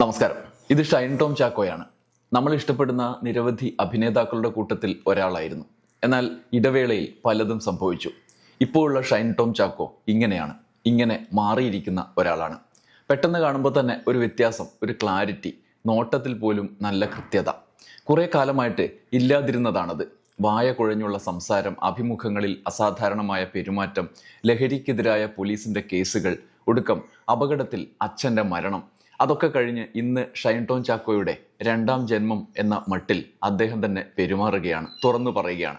നമസ്കാരം. ഇത് ഷൈൻ ടോം ചാക്കോയാണ്. നമ്മൾ ഇഷ്ടപ്പെടുന്ന നിരവധി അഭിനേതാക്കളുടെ കൂട്ടത്തിൽ ഒരാളായിരുന്നു. എന്നാൽ ഇടവേളയിൽ പലതും സംഭവിച്ചു. ഇപ്പോഴുള്ള ഷൈൻ ടോം ചാക്കോ ഇങ്ങനെയാണ്. ഇങ്ങനെ മാറിയിരിക്കുന്ന ഒരാളാണ്. പെട്ടെന്ന് കാണുമ്പോൾ തന്നെ ഒരു വ്യത്യാസം ഒരു ക്ലാരിറ്റി നോട്ടത്തിൽ പോലും നല്ല കൃത്യത. കുറേ കാലമായിട്ട് ഇല്ലാതിരുന്നതാണത്. വായ കുഴഞ്ഞുള്ള സംസാരം അഭിമുഖങ്ങളിൽ അസാധാരണമായ പെരുമാറ്റം ലഹരിക്കെതിരായ പോലീസിന്റെ കേസുകൾ ഒടുക്കം അപകടത്തിൽ അച്ഛന്റെ മരണം അതൊക്കെ കഴിഞ്ഞ് ഇന്ന് ഷൈൻ ടോൺ ചാക്കോയുടെ രണ്ടാം ജന്മം എന്ന മട്ടിൽ അദ്ദേഹം തന്നെ പെരുമാറുകയാണ് തുറന്നു പറയുകയാണ്.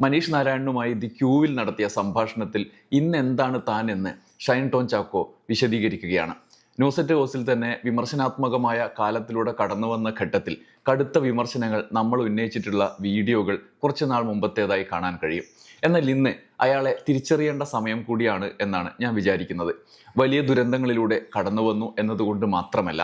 മനീഷ് നാരായണനുമായി ദി ക്യൂവിൽ നടത്തിയ സംഭാഷണത്തിൽ ഇന്ന് എന്താണ് താൻ എന്ന് ഷൈൻ ടോൺ ചാക്കോ വിശദീകരിക്കുകയാണ്. ന്യൂസെറ്റ് ഹൗസിൽ തന്നെ വിമർശനാത്മകമായ കാലത്തിലൂടെ കടന്നു വന്ന ഘട്ടത്തിൽ കടുത്ത വിമർശനങ്ങൾ നമ്മൾ ഉന്നയിച്ചിട്ടുള്ള വീഡിയോകൾ കുറച്ച് നാൾ മുമ്പത്തേതായി കാണാൻ കഴിയും. എന്നാൽ ഇന്ന് അയാളെ തിരിച്ചറിയേണ്ട സമയം കൂടിയാണ് എന്നാണ് ഞാൻ വിചാരിക്കുന്നത്. വലിയ ദുരന്തങ്ങളിലൂടെ കടന്നു വന്നു എന്നതുകൊണ്ട് മാത്രമല്ല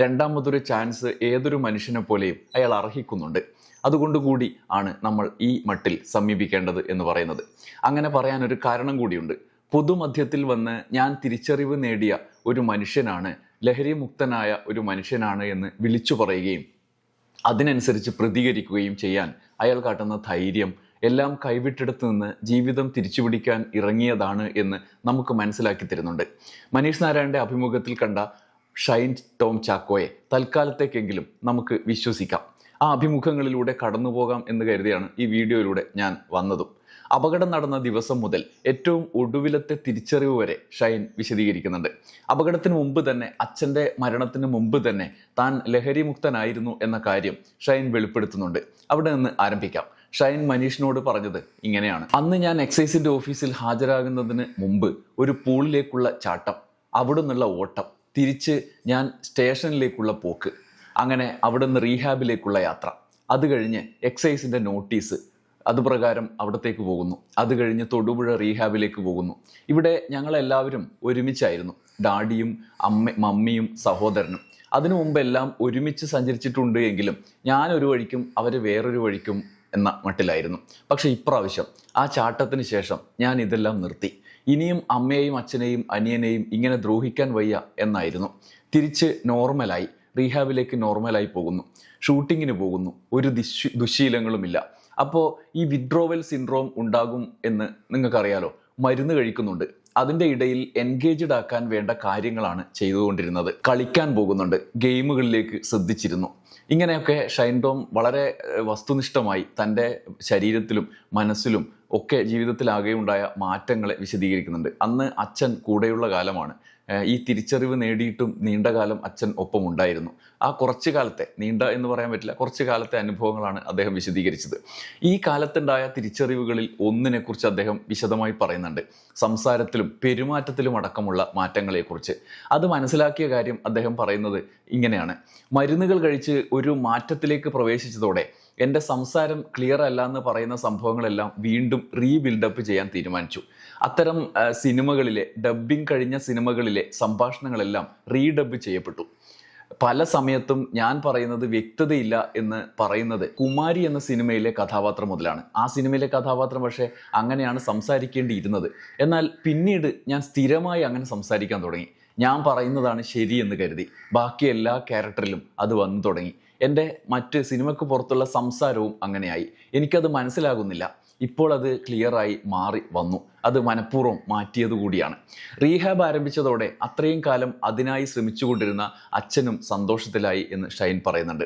രണ്ടാമതൊരു ചാൻസ് ഏതൊരു മനുഷ്യനെ പോലെയും അയാൾ അർഹിക്കുന്നുണ്ട്. അതുകൊണ്ടുകൂടി ആണ് നമ്മൾ ഈ മട്ടിൽ സമീപിക്കേണ്ടത് എന്ന് പറയുന്നത്. അങ്ങനെ പറയാനൊരു കാരണം കൂടിയുണ്ട്. പൊതുമധ്യത്തിൽ വന്ന് ഞാൻ തിരിച്ചറിവ് നേടിയ ഒരു മനുഷ്യനാണ് ലഹരി മുക്തനായ ഒരു മനുഷ്യനാണ് എന്ന് വിളിച്ചു പറയുകയും അതിനനുസരിച്ച് പ്രതികരിക്കുകയും ചെയ്യാൻ അയാൾ കാട്ടുന്ന ധൈര്യം എല്ലാം കൈവിട്ടെടുത്ത് നിന്ന് ജീവിതം തിരിച്ചുപിടിക്കാൻ ഇറങ്ങിയതാണ് എന്ന് നമുക്ക് മനസ്സിലാക്കി തരുന്നുണ്ട്. മനീഷ് നാരായണന്റെ അഭിമുഖത്തിൽ കണ്ട ഷൈൻ ടോം ചാക്കോയെ തൽക്കാലത്തേക്കെങ്കിലും നമുക്ക് വിശ്വസിക്കാം. ആ അഭിമുഖങ്ങളിലൂടെ കടന്നു പോകാം എന്ന് കരുതിയാണ് ഈ വീഡിയോയിലൂടെ ഞാൻ വന്നതും. അപകടം നടന്ന ദിവസം മുതൽ ഏറ്റവും ഒടുവിലത്തെ തിരിച്ചറിവ് വരെ ഷൈൻ വിശദീകരിക്കുന്നുണ്ട്. അപകടത്തിന് മുമ്പ് തന്നെ അച്ഛന്റെ മരണത്തിന് മുമ്പ് തന്നെ താൻ ലഹരി മുക്തനായിരുന്നു എന്ന കാര്യം ഷൈൻ വെളിപ്പെടുത്തുന്നുണ്ട്. അവിടെ നിന്ന് ആരംഭിക്കാം. ഷൈൻ മനീഷിനോട് പറഞ്ഞത് ഇങ്ങനെയാണ്. അന്ന് ഞാൻ എക്സൈസിന്റെ ഓഫീസിൽ ഹാജരാകുന്നതിന് മുമ്പ് ഒരു പൂളിലേക്കുള്ള ചാട്ടം അവിടെ നിന്നുള്ള ഓട്ടം തിരിച്ച് ഞാൻ സ്റ്റേഷനിലേക്കുള്ള പോക്ക് അങ്ങനെ അവിടെ നിന്ന് റീഹാബിലേക്കുള്ള യാത്ര. അത് കഴിഞ്ഞ് എക്സൈസിന്റെ നോട്ടീസ് അതുപ്രകാരം അവിടത്തേക്ക് പോകുന്നു. അത് കഴിഞ്ഞ് തൊടുപുഴ റീഹാബിലേക്ക് പോകുന്നു. ഇവിടെ ഞങ്ങളെല്ലാവരും ഒരുമിച്ചായിരുന്നു. ഡാഡിയും അമ്മ മമ്മിയും സഹോദരനും. അതിനു മുമ്പെല്ലാം ഒരുമിച്ച് സഞ്ചരിച്ചിട്ടുണ്ട് എങ്കിലും ഞാനൊരു വഴിക്കും അവർ വേറൊരു വഴിക്കും എന്ന മട്ടിലായിരുന്നു. പക്ഷേ ഇപ്രാവശ്യം ആ ചാട്ടത്തിന് ശേഷം ഞാൻ ഇതെല്ലാം നിർത്തി. ഇനിയും അമ്മയെയും അച്ഛനെയും അനിയനെയും ഇങ്ങനെ ദ്രോഹിക്കാൻ വയ്യ എന്നായിരുന്നു. തിരിച്ച് നോർമലായി റീഹാബിലേക്ക് നോർമലായി പോകുന്നു. ഷൂട്ടിങ്ങിന് പോകുന്നു. ഒരു ദിശ് ദുശീലങ്ങളുമില്ല. അപ്പോൾ ഈ വിഡ്രോവൽ സിൻഡ്രോം ഉണ്ടാകും എന്ന് നിങ്ങൾക്കറിയാലോ. മരുന്ന് കഴിക്കുന്നുണ്ട്. അതിന്റെ ഇടയിൽ എൻഗേജ്ഡ് ആക്കാൻ വേണ്ട കാര്യങ്ങളാണ് ചെയ്തുകൊണ്ടിരുന്നത്. കളിക്കാൻ പോകുന്നുണ്ട്. ഗെയിമുകളിലേക്ക് ശ്രദ്ധിച്ചിരുന്നു. ഇങ്ങനെയൊക്കെ ഷൈൻഡോം വളരെ വസ്തുനിഷ്ഠമായി തന്റെ ശരീരത്തിലും മനസ്സിലും ഒക്കെ ജീവിതത്തിലാകെ ഉണ്ടായ മാറ്റങ്ങളെ വിശദീകരിക്കുന്നുണ്ട്. അന്ന് അച്ഛൻ കൂടെയുള്ള കാലമാണ്. ഈ തിരിച്ചറിവ് നേടിയിട്ടും നീണ്ടകാലം അച്ഛൻ ഒപ്പം ഉണ്ടായിരുന്നു ആ കുറച്ചു കാലത്തെ നീണ്ട എന്ന് പറയാൻ പറ്റില്ല കുറച്ചു കാലത്തെ അനുഭവങ്ങളാണ് അദ്ദേഹം വിശദീകരിച്ചത്. ഈ കാലത്തുണ്ടായ തിരിച്ചറിവുകളിൽ ഒന്നിനെക്കുറിച്ച് അദ്ദേഹം വിശദമായി പറയുന്നുണ്ട്. സംസാരത്തിലും പെരുമാറ്റത്തിലും അടക്കമുള്ള മാറ്റങ്ങളെക്കുറിച്ച്. അത് മനസ്സിലാക്കിയ കാര്യം അദ്ദേഹം പറയുന്നത് ഇങ്ങനെയാണ്. മരുന്നുകൾ കഴിച്ച് ഒരു മാറ്റത്തിലേക്ക് പ്രവേശിച്ചതോടെ എന്റെ സംസാരം ക്ലിയർ അല്ല എന്ന് പറയുന്ന സംഭവങ്ങളെല്ലാം വീണ്ടും റീബിൽഡപ്പ് ചെയ്യാൻ തീരുമാനിച്ചു. അത്തരം സിനിമകളിലെ ഡബ്ബിംഗ് കഴിഞ്ഞ സിനിമകളിലെ സംഭാഷണങ്ങളെല്ലാം റീഡബ് ചെയ്യപ്പെട്ടു. പല സമയത്തും ഞാൻ പറയുന്നത് വ്യക്തതയില്ല എന്ന് പറയുന്നത് കുമാരി എന്ന സിനിമയിലെ കഥാപാത്രം മുതലാണ്. ആ സിനിമയിലെ കഥാപാത്രം പക്ഷേ അങ്ങനെയാണ് സംസാരിക്കേണ്ടിയിരുന്നത്. എന്നാൽ പിന്നീട് ഞാൻ സ്ഥിരമായി അങ്ങനെ സംസാരിക്കാൻ തുടങ്ങി. ഞാൻ പറയുന്നതാണ് ശരിയെന്ന് കരുതി. ബാക്കി എല്ലാ ക്യാരക്ടറിലും അത് വന്നു തുടങ്ങി. എന്റെ മറ്റ് സിനിമയ്ക്ക് പുറത്തുള്ള സംസാരവും അങ്ങനെയായി. എനിക്കത് മനസ്സിലാകുന്നില്ല. ഇപ്പോൾ അത് ക്ലിയറായി മാറി വന്നു. അത് മനഃപൂർവം മാറ്റിയത് കൂടിയാണ്. റീഹാബ് ആരംഭിച്ചതോടെ അത്രയും കാലം അതിനായി ശ്രമിച്ചുകൊണ്ടിരുന്ന അച്ഛനും സന്തോഷത്തിലായി എന്ന് ഷൈൻ പറയുന്നുണ്ട്.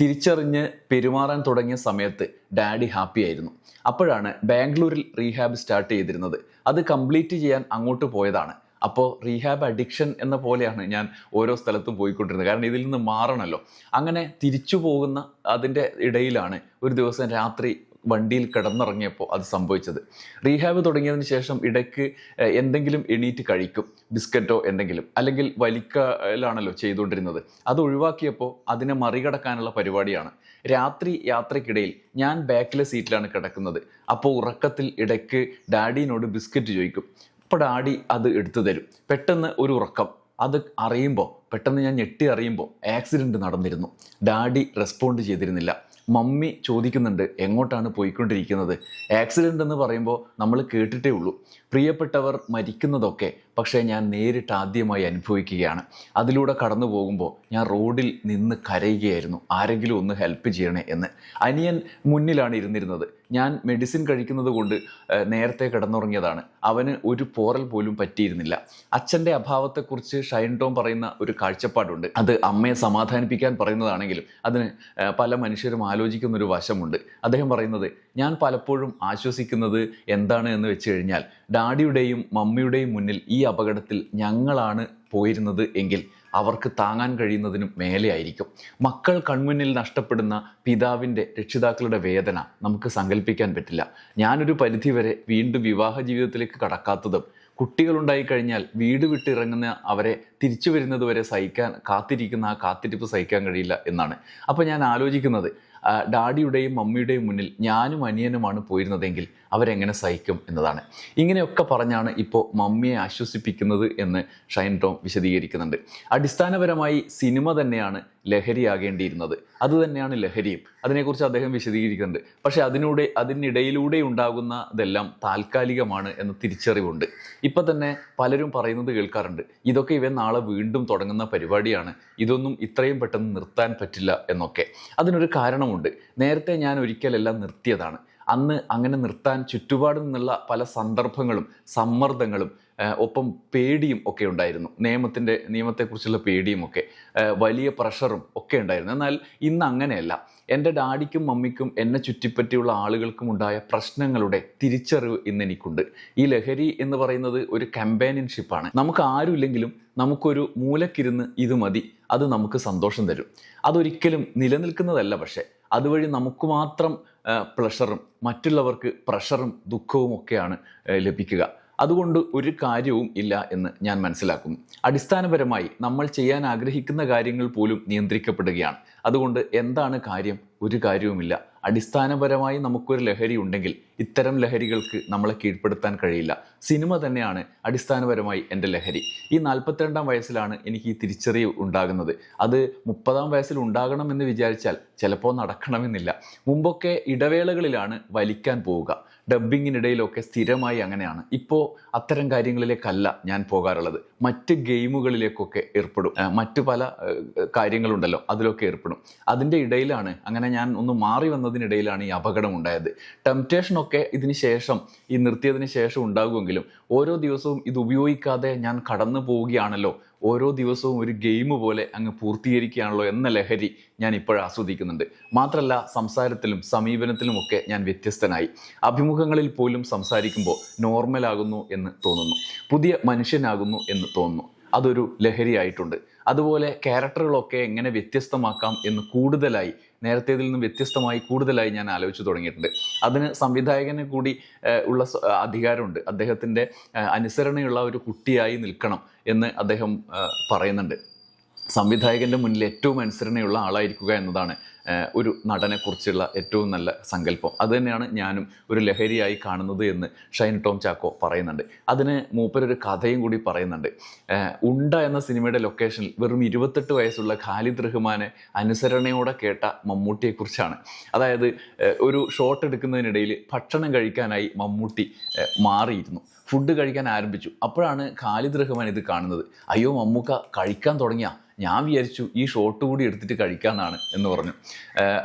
തിരിച്ചറിഞ്ഞ് പെരുമാറാൻ തുടങ്ങിയ സമയത്ത് ഡാഡി ഹാപ്പി ആയിരുന്നു. അപ്പോഴാണ് ബാംഗ്ലൂരിൽ റീഹാബ് സ്റ്റാർട്ട് ചെയ്തിരുന്നത്. അത് കംപ്ലീറ്റ് ചെയ്യാൻ അങ്ങോട്ട് പോയതാണ്. അപ്പോൾ റീഹാബ് അഡിക്ഷൻ എന്ന പോലെയാണ് ഞാൻ ഓരോ സ്ഥലത്തും പോയിക്കൊണ്ടിരുന്നത്. കാരണം ഇതിൽ നിന്ന് മാറണമല്ലോ അങ്ങനെ തിരിച്ചു പോകുന്ന അതിന്റെ ഇടയിലാണ് ഒരു ദിവസം രാത്രി വണ്ടിയിൽ കിടന്നിറങ്ങിയപ്പോൾ അത് സംഭവിച്ചത്. റീഹാബ് തുടങ്ങിയതിന് ശേഷം ഇടയ്ക്ക് എന്തെങ്കിലും എണീറ്റ് കഴിക്കും. ബിസ്ക്കറ്റോ എന്തെങ്കിലും. അല്ലെങ്കിൽ വലിക്കലാണല്ലോ ചെയ്തുകൊണ്ടിരുന്നത്. അത് ഒഴിവാക്കിയപ്പോൾ അതിനെ മറികടക്കാനുള്ള പരിപാടിയാണ്. രാത്രി യാത്രക്കിടയിൽ ഞാൻ ബാക്കിലെ സീറ്റിലാണ് കിടക്കുന്നത്. അപ്പോൾ ഉറക്കത്തിൽ ഇടയ്ക്ക് ഡാഡിനോട് ബിസ്ക്കറ്റ് ചോദിക്കും. അപ്പോൾ ഡാഡി അത് എടുത്തു തരും. പെട്ടെന്ന് ഒരു ഉറക്കം. അത് അറിയുമ്പോൾ പെട്ടെന്ന് ഞാൻ ഞെട്ടി അറിയുമ്പോൾ ആക്സിഡന്റ് നടന്നിരുന്നു. ഡാഡി റെസ്പോണ്ട് ചെയ്തിരുന്നില്ല. മമ്മി ചോദിക്കുന്നുണ്ട് എങ്ങോട്ടാണ് പോയിക്കൊണ്ടിരിക്കുന്നത്? ആക്സിഡന്റ് എന്ന് പറയുമ്പോൾ നമ്മൾ കേട്ടിട്ടേ ഉള്ളൂ. പ്രിയപ്പെട്ടവർ മരിക്കുന്നതൊക്കെ പക്ഷേ ഞാൻ നേരിട്ട് ആദ്യമായി അനുഭവിക്കുകയാണ്. അതിലൂടെ കടന്നു പോകുമ്പോൾ ഞാൻ റോഡിൽ നിന്ന് കരയുകയായിരുന്നു. ആരെങ്കിലും ഒന്ന് ഹെൽപ്പ് ചെയ്യണേ എന്ന്. അനിയൻ മുന്നിലാണ് ഇരുന്നിരുന്നത്. ഞാൻ മെഡിസിൻ കഴിക്കുന്നത് കൊണ്ട് നേരത്തെ കിടന്നുറങ്ങിയതാണ്. അവന് ഒരു പോറൽ പോലും പറ്റിയിരുന്നില്ല. അച്ഛന്റെ അഭാവത്തെക്കുറിച്ച് ഷൈൻ ടോം പറയുന്ന ഒരു കാഴ്ചപ്പാടുണ്ട്. അത് അമ്മയെ സമാധാനിപ്പിക്കാൻ പറയുന്നതാണെങ്കിലും അതിന് പല മനുഷ്യരും ആലോചിക്കുന്നൊരു വശമുണ്ട്. അദ്ദേഹം പറയുന്നത് ഞാൻ പലപ്പോഴും ആശ്വസിക്കുന്നത് എന്താണ് എന്ന് വെച്ച് കഴിഞ്ഞാൽ ഡാഡിയുടെയും മമ്മിയുടെയും മുന്നിൽ ഈ അപകടത്തിൽ ഞങ്ങളാണ് പോയിരുന്നത് എങ്കിൽ അവർക്ക് താങ്ങാൻ കഴിയുന്നതിനും മേലെയായിരിക്കും മക്കൾ കൺമുന്നിൽ നഷ്ടപ്പെടുന്ന പിതാവിന്റെ രക്ഷിതാക്കളുടെ വേദന നമുക്ക് സങ്കല്പിക്കാൻ പറ്റില്ല. ഞാനൊരു പരിധിവരെ വീണ്ടും വിവാഹ ജീവിതത്തിലേക്ക് കടക്കാത്തതും കുട്ടികളുണ്ടായി കഴിഞ്ഞാൽ വീട് വിട്ടിറങ്ങുന്ന അവരെ തിരിച്ചു വരുന്നത് വരെ സഹിക്കാൻ കാത്തിരിക്കുന്ന ആ കാത്തിരിപ്പ് സഹിക്കാൻ കഴിയില്ല എന്നാണ്. അപ്പോൾ ഞാൻ ആലോചിക്കുന്നത് ഡാഡിയുടെയും മമ്മിയുടെയും മുന്നിൽ ഞാനും അനിയനുമാണ് പോയിരുന്നതെങ്കിൽ അവരെങ്ങനെ സഹിക്കും എന്നതാണ്. ഇങ്ങനെയൊക്കെ പറഞ്ഞാണ് ഇപ്പോൾ മമ്മിയെ ആശ്വസിപ്പിക്കുന്നത് എന്ന് ഷൈൻ ടോം വിശദീകരിക്കുന്നുണ്ട്. അടിസ്ഥാനപരമായി സിനിമ തന്നെയാണ് ലഹരിയാകേണ്ടിയിരുന്നത്. അത് തന്നെയാണ് ലഹരിയും. അതിനെക്കുറിച്ച് അദ്ദേഹം വിശദീകരിക്കുന്നുണ്ട്. പക്ഷേ അതിനൂടെ അതിനിടയിലൂടെ ഉണ്ടാകുന്നതെല്ലാം താൽക്കാലികമാണ് എന്ന തിരിച്ചറിവുണ്ട്. ഇപ്പം തന്നെ പലരും പറയുന്നത് കേൾക്കാറുണ്ട് ഇതൊക്കെ ഇവൻ നാളെ വീണ്ടും തുടങ്ങുന്ന പരിപാടിയാണ്. ഇതൊന്നും ഇത്രയും പെട്ടെന്ന് നിർത്താൻ പറ്റില്ല എന്നൊക്കെ. അതിനൊരു കാരണമുണ്ട്. നേരത്തെ ഞാൻ ഒരിക്കലെല്ലാം നിർത്തിയതാണ്. അന്ന് അങ്ങനെ നിർത്താൻ ചുറ്റുപാട് നിന്നുള്ള പല സന്ദർഭങ്ങളും സമ്മർദ്ദങ്ങളും ഒപ്പം പേടിയും ഒക്കെ ഉണ്ടായിരുന്നു. നിയമത്തിന്റെ നിയമത്തെക്കുറിച്ചുള്ള പേടിയും ഒക്കെ വലിയ പ്രഷറും ഒക്കെ ഉണ്ടായിരുന്നു. എന്നാൽ ഇന്ന് അങ്ങനെയല്ല. എന്റെ ഡാഡിക്കും മമ്മിക്കും എന്നെ ചുറ്റിപ്പറ്റിയുള്ള ആളുകൾക്കും ഉണ്ടായ പ്രശ്നങ്ങളുടെ തിരിച്ചറിവ് ഇന്ന് എനിക്കുണ്ട്. ഈ ലഹരി എന്ന് പറയുന്നത് ഒരു കമ്പാനിയൻഷിപ്പാണ് നമുക്ക് ആരുമില്ലെങ്കിലും നമുക്കൊരു മൂലക്കിരുന്ന് ഇത് മതി. അത് നമുക്ക് സന്തോഷം തരും. അതൊരിക്കലും നിലനിൽക്കുന്നതല്ല പക്ഷേ അതുവഴി നമുക്ക് മാത്രം പ്ലഷറും മറ്റുള്ളവർക്ക് പ്രഷറും ദുഃഖവും ഒക്കെയാണ് ലഭിക്കുക. അതുകൊണ്ട് ഒരു കാര്യവും ഇല്ല എന്ന് ഞാൻ മനസ്സിലാക്കും അടിസ്ഥാനപരമായി നമ്മൾ ചെയ്യാൻ ആഗ്രഹിക്കുന്ന കാര്യങ്ങൾ പോലും നിയന്ത്രിക്കപ്പെടുകയാണ്. അതുകൊണ്ട് എന്താണ് കാര്യം? ഒരു കാര്യവുമില്ല. അടിസ്ഥാനപരമായി നമുക്കൊരു ലഹരി ഉണ്ടെങ്കിൽ ഇത്തരം ലഹരികൾക്ക് നമ്മളെ കീഴ്പ്പെടുത്താൻ കഴിയില്ല. സിനിമ തന്നെയാണ് അടിസ്ഥാനപരമായി എന്റെ ലഹരി. ഈ നാൽപ്പത്തിരണ്ടാം വയസ്സിലാണ് എനിക്ക് ഈ തിരിച്ചറിവ് ഉണ്ടാകുന്നത്. അത് മുപ്പതാം വയസ്സിൽ ഉണ്ടാകണമെന്ന് വിചാരിച്ചാൽ ചിലപ്പോൾ നടക്കണമെന്നില്ല. മുമ്പൊക്കെ ഇടവേളകളിലാണ് വലിക്കാൻ പോവുക. ഡബ്ബിങ്ങിനിടയിലൊക്കെ സ്ഥിരമായി അങ്ങനെയാണ്. ഇപ്പോൾ അത്തരം കാര്യങ്ങളിലേക്കല്ല ഞാൻ പോകാറുള്ളത്. മറ്റ് ഗെയിമുകളിലേക്കൊക്കെ ഏർപ്പെടും. മറ്റു പല കാര്യങ്ങളുണ്ടല്ലോ അതിലൊക്കെ ഏർപ്പെടും. അതിന്റെ ഇടയിലാണ് അങ്ങനെ ഞാൻ ഒന്ന് മാറി വന്നതിനിടയിലാണ് ഈ അപകടം ഉണ്ടായത്. ടെംപ്റ്റേഷനൊക്കെ ഇതിന് ശേഷം ഈ നിർത്തിയതിന് ശേഷം ഉണ്ടാകുമെങ്കിലും ഓരോ ദിവസവും ഇത് ഉപയോഗിക്കാതെ ഞാൻ കടന്നു പോവുകയാണല്ലോ. ഓരോ ദിവസവും ഒരു ഗെയിം പോലെ അങ്ങ് പൂർത്തീകരിക്കുകയാണല്ലോ എന്ന ലഹരി ഞാൻ ഇപ്പോൾ ആസ്വദിക്കുന്നുണ്ട്. മാത്രമല്ല സംസാരത്തിലും സമീപനത്തിലുമൊക്കെ ഞാൻ വ്യത്യസ്തനായി. അഭിമുഖങ്ങളിൽ പോലും സംസാരിക്കുമ്പോൾ നോർമലാകുന്നു എന്ന് തോന്നുന്നു. പുതിയ മനുഷ്യനാകുന്നു എന്ന് തോന്നുന്നു. അതൊരു ലഹരിയായിട്ടുണ്ട്. അതുപോലെ ക്യാരക്ടറുകളൊക്കെ എങ്ങനെ വ്യത്യസ്തമാക്കാം എന്ന് കൂടുതലായി നേരത്തേതിൽ നിന്ന് വ്യത്യസ്തമായി കൂടുതലായി ഞാൻ ആലോചിച്ച് തുടങ്ങിയിട്ടുണ്ട്. അതിന് സംവിധായകന് കൂടി ഉള്ള അധികാരമുണ്ട്. അദ്ദേഹത്തിന്റെ അനുസരണയുള്ള ഒരു കുട്ടിയായി നിൽക്കണം എന്ന് അദ്ദേഹം പറയുന്നുണ്ട്. സംവിധായകന്റെ മുന്നിൽ ഏറ്റവും അനുസരണയുള്ള ആളായിരിക്കുക എന്നതാണ് ഒരു നടനെക്കുറിച്ചുള്ള ഏറ്റവും നല്ല സങ്കല്പം. അത് തന്നെയാണ് ഞാനും ഒരു ലഹരിയായി കാണുന്നത് എന്ന് ഷൈൻ ടോം ചാക്കോ പറയുന്നുണ്ട്. അതിന് മൂപ്പരൊരു കഥയും കൂടി പറയുന്നുണ്ട്. ഉണ്ട എന്ന സിനിമയുടെ ലൊക്കേഷനിൽ വെറും ഇരുപത്തെട്ട് വയസ്സുള്ള ഖാലിദ് റഹ്മാനെ അനുസരണയോടെ കേട്ട മമ്മൂട്ടിയെക്കുറിച്ചാണ്. അതായത് ഒരു ഷോട്ട് എടുക്കുന്നതിനിടയിൽ ഭക്ഷണം കഴിക്കാനായി മമ്മൂട്ടി മാറിയിരുന്നു. ഫുഡ് കഴിക്കാൻ ആരംഭിച്ചു. അപ്പോഴാണ് ഖാലിദ് റഹ്മാൻ ഇത് കാണുന്നത്. അയ്യോ മമ്മൂക്ക കഴിക്കാൻ തുടങ്ങിയ. ഞാൻ വിചാരിച്ചു ഈ ഷോട്ട് കൂടി എടുത്തിട്ട് കഴിക്കാമെന്നാണ് എന്ന് പറഞ്ഞു.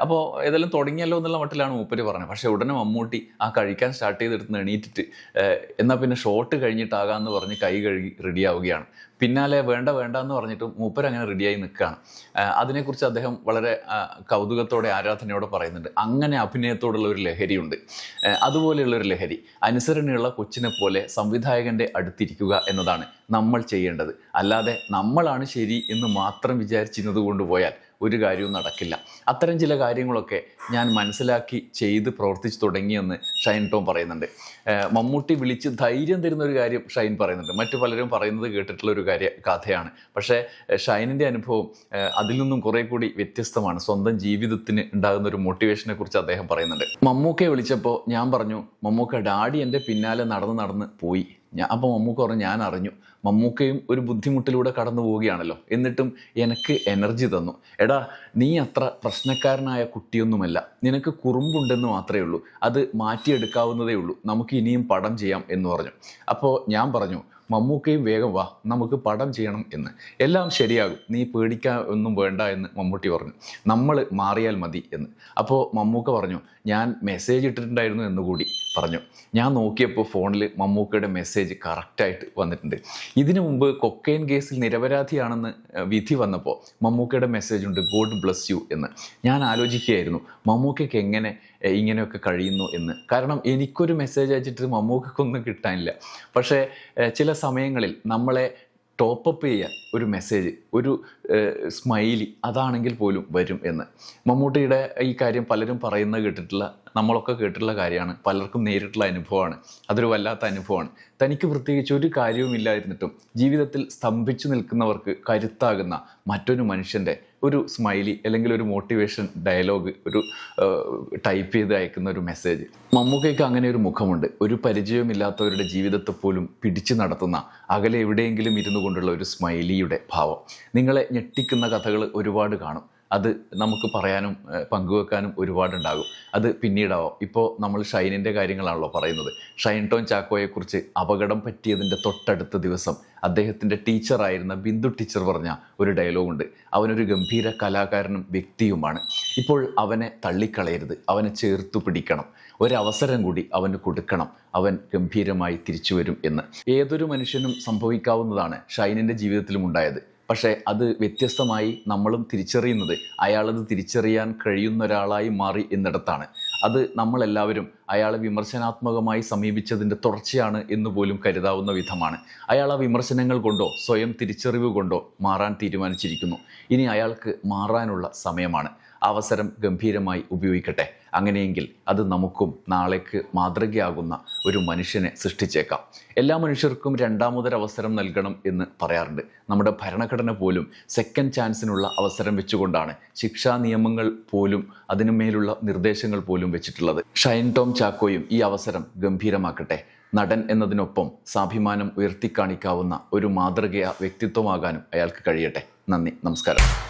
അപ്പോൾ ഏതെല്ലാം തുടങ്ങിയല്ലോ എന്നുള്ള മട്ടിലാണ് മൂപ്പര് പറഞ്ഞത്. പക്ഷേ ഉടനെ മമ്മൂട്ടി ആ കഴിക്കാൻ സ്റ്റാർട്ട് ചെയ്തെടുത്ത് എണീറ്റിട്ട് എന്നാൽ പിന്നെ ഷോട്ട് കഴിഞ്ഞിട്ടാകാമെന്ന് പറഞ്ഞ് കൈ കഴുകി റെഡിയാവുകയാണ് പിന്നാലെ വേണ്ട വേണ്ട എന്ന് പറഞ്ഞിട്ട് മൂപ്പർ അങ്ങനെ റെഡിയായി നിൽക്കുകയാണ് അതിനെക്കുറിച്ച് അദ്ദേഹം വളരെ കൗതുകത്തോടെ ആരാധനയോടെ പറയുന്നുണ്ട്. അങ്ങനെ അഭിനയത്തോടുള്ള ഒരു ലഹരിയുണ്ട്. അതുപോലെയുള്ള ഒരു ലഹരി. അനുസരണയുള്ള കൊച്ചിനെ പോലെ സംവിധായകന്റെ അടുത്തിരിക്കുക എന്നതാണ് നമ്മൾ ചെയ്യേണ്ടത്. അല്ലാതെ നമ്മളാണ് ശരി എന്ന് മാത്രം വിചാരിച്ചിരുന്നത് കൊണ്ടുപോയാൽ ഒരു കാര്യവും നടക്കില്ല. അത്തരം ചില കാര്യങ്ങളൊക്കെ ഞാൻ മനസ്സിലാക്കി ചെയ്ത് പ്രവർത്തിച്ചു തുടങ്ങിയെന്ന് ഷൈൻ ടോം പറയുന്നുണ്ട്. മമ്മൂട്ടി വിളിച്ച് ധൈര്യം തരുന്ന ഒരു കാര്യം ഷൈൻ പറയുന്നുണ്ട്. മറ്റു പലരും പറയുന്നത് കേട്ടിട്ടുള്ള ഒരു കാര്യ കഥയാണ്. പക്ഷേ ഷൈനിന്റെ അനുഭവം അതിൽ നിന്നും കുറെ കൂടി വ്യത്യസ്തമാണ്. സ്വന്തം ജീവിതത്തിന് ഉണ്ടാകുന്ന ഒരു മോട്ടിവേഷനെ കുറിച്ച് അദ്ദേഹം പറയുന്നുണ്ട്. മമ്മൂക്കയെ വിളിച്ചപ്പോൾ ഞാൻ പറഞ്ഞു മമ്മൂക്ക ഡാഡി എന്റെ പിന്നാലെ നടന്ന് നടന്ന് പോയി. ഞാൻ അപ്പോൾ മമ്മൂക്ക പറഞ്ഞു ഞാൻ അറിഞ്ഞു. മമ്മൂക്കയും ഒരു ബുദ്ധിമുട്ടിലൂടെ കടന്നു പോവുകയാണല്ലോ. എന്നിട്ടും എനിക്ക് എനർജി തന്നു. എടാ നീ അത്ര പ്രശ്നക്കാരനായ കുട്ടിയൊന്നുമല്ല. നിനക്ക് കുറുമ്പുണ്ടെന്ന് മാത്രമേ ഉള്ളൂ. അത് മാറ്റിയെടുക്കാവുന്നതേ ഉള്ളൂ. നമുക്ക് ഇനിയും പടം ചെയ്യാം എന്ന് പറഞ്ഞു. അപ്പോൾ ഞാൻ പറഞ്ഞു മമ്മൂക്കയും വേഗം വാ നമുക്ക് പടം ചെയ്യണം എന്ന്. എല്ലാം ശരിയാകും. നീ പേടിക്കാൻ ഒന്നും വേണ്ട എന്ന് മമ്മൂട്ടി പറഞ്ഞു. നമ്മൾ മാറിയാൽ മതി എന്ന്. അപ്പോൾ മമ്മൂക്ക പറഞ്ഞു ഞാൻ മെസ്സേജ് ഇട്ടിട്ടുണ്ടായിരുന്നു എന്നുകൂടി പറഞ്ഞു. ഞാൻ നോക്കിയപ്പോൾ ഫോണിൽ മമ്മൂക്കയുടെ മെസ്സേജ് കറക്റ്റായിട്ട് വന്നിട്ടുണ്ട്. ഇതിനു മുമ്പ് കൊക്കൈൻ കേസിൽ നിരപരാധിയാണെന്ന് വിധി വന്നപ്പോൾ മമ്മൂക്കയുടെ മെസ്സേജ് ഉണ്ട് ഗോഡ് ബ്ലസ് യു എന്ന്. ഞാൻ ആലോചിക്കുകയായിരുന്നു മമ്മൂക്കയ്ക്ക് എങ്ങനെ ഇങ്ങനെയൊക്കെ കഴിയുന്നു എന്ന്. കാരണം എനിക്കൊരു മെസ്സേജ് അയച്ചിട്ട് മമ്മൂക്കൊന്നും കിട്ടാനില്ല. പക്ഷേ ചില സമയങ്ങളിൽ നമ്മളെ ടോപ്പപ്പ് ചെയ്യാൻ ഒരു മെസ്സേജ് ഒരു സ്മൈലി അതാണെങ്കിൽ പോലും വരും എന്ന്. മമ്മൂട്ടിയുടെ ഈ കാര്യം പലരും പറയുന്നത് കേട്ടിട്ടുള്ള നമ്മളൊക്കെ കേട്ടിട്ടുള്ള കാര്യമാണ്. പലർക്കും നേരിട്ടുള്ള അനുഭവമാണ്. അതൊരു വല്ലാത്ത അനുഭവമാണ്. തനിക്ക് പ്രത്യേകിച്ച് ഒരു കാര്യവുമില്ലായിരുന്നിട്ടും ജീവിതത്തിൽ സ്തംഭിച്ചു നിൽക്കുന്നവർക്ക് കരുത്താകുന്ന മറ്റൊരു മനുഷ്യന്റെ ഒരു സ്മൈലി അല്ലെങ്കിൽ ഒരു മോട്ടിവേഷൻ ഡയലോഗ് ഒരു ടൈപ്പ് ചെയ്ത് അയക്കുന്ന ഒരു മെസ്സേജ് മമ്മൂക്കയ്ക്ക് അങ്ങനെ ഒരു മുഖമുണ്ട്. ഒരു പരിചയമില്ലാത്തവരുടെ ജീവിതത്തെ പോലും പിടിച്ചു നടത്തുന്ന അകലെ എവിടെയെങ്കിലും ഇരുന്നു കൊണ്ടുള്ള ഒരു സ്മൈലിയുടെ ഭാവം. നിങ്ങളെ ഞെട്ടിക്കുന്ന കഥകൾ ഒരുപാട് കാണും. അത് നമുക്ക് പറയാനും പങ്കുവെക്കാനും ഒരുപാടുണ്ടാകും. അത് പിന്നീടാവാം. ഇപ്പോൾ നമ്മൾ ഷൈനിന്റെ കാര്യങ്ങളാണല്ലോ പറയുന്നത്. ഷൈൻ ടോൺ ചാക്കോയെക്കുറിച്ച് അപകടം പറ്റിയതിന്റെ തൊട്ടടുത്ത ദിവസം അദ്ദേഹത്തിന്റെ ടീച്ചറായിരുന്ന ബിന്ദു ടീച്ചർ പറഞ്ഞ ഒരു ഡയലോഗുണ്ട്. അവനൊരു ഗംഭീര കലാകാരനും വ്യക്തിയുമാണ്. ഇപ്പോൾ അവനെ തള്ളിക്കളയരുത്. അവനെ ചേർത്തു പിടിക്കണം. ഒരവസരം കൂടി അവന് കൊടുക്കണം. അവൻ ഗംഭീരമായി തിരിച്ചു വരും എന്ന്. ഏതൊരു മനുഷ്യനും സംഭവിക്കാവുന്നതാണ് ഷൈനിന്റെ ജീവിതത്തിലും ഉണ്ടായത്. പക്ഷേ അത് വ്യത്യസ്തമായി നമ്മളും തിരിച്ചറിയുന്നത്. അയാളത് തിരിച്ചറിയാൻ കഴിയുന്ന ഒരാളായി മാറി എന്നിടത്താണ്. അത് നമ്മളെല്ലാവരും അയാളെ വിമർശനാത്മകമായി സമീപിച്ചതിന്റെ തുടർച്ചയാണ് എന്ന് പോലും കരുതാവുന്ന വിധമാണ്. അയാൾ ആ വിമർശനങ്ങൾ കൊണ്ടോ സ്വയം തിരിച്ചറിവ് കൊണ്ടോ മാറാൻ തീരുമാനിച്ചിരിക്കുന്നു. ഇനി അയാൾക്ക് മാറാനുള്ള സമയമാണ്. അവസരം ഗംഭീരമായി ഉപയോഗിക്കട്ടെ. അങ്ങനെയെങ്കിൽ അത് നമുക്കും നാളേക്ക് മാതൃകയാകുന്ന ഒരു മനുഷ്യനെ സൃഷ്ടിച്ചേക്കാം. എല്ലാ മനുഷ്യർക്കും രണ്ടാമതൊരവസരം നൽകണം എന്ന് പറയാറുണ്ട്. നമ്മുടെ ഭരണഘടന പോലും സെക്കൻഡ് ചാൻസിനുള്ള അവസരം വെച്ചുകൊണ്ടാണ് ശിക്ഷാ നിയമങ്ങൾ പോലും അതിനുമേലുള്ള നിർദ്ദേശങ്ങൾ പോലും വെച്ചിട്ടുള്ളത്. ഷൈൻ ടോം ചാക്കോയും ഈ അവസരം ഗംഭീരമാക്കട്ടെ. നടൻ എന്നതിനൊപ്പം സ്വാഭിമാനം ഉയർത്തിക്കാണിക്കാവുന്ന ഒരു മാതൃകയ വ്യക്തിത്വമാകാനും അയാൾക്ക് കഴിയട്ടെ. നന്ദി. നമസ്കാരം.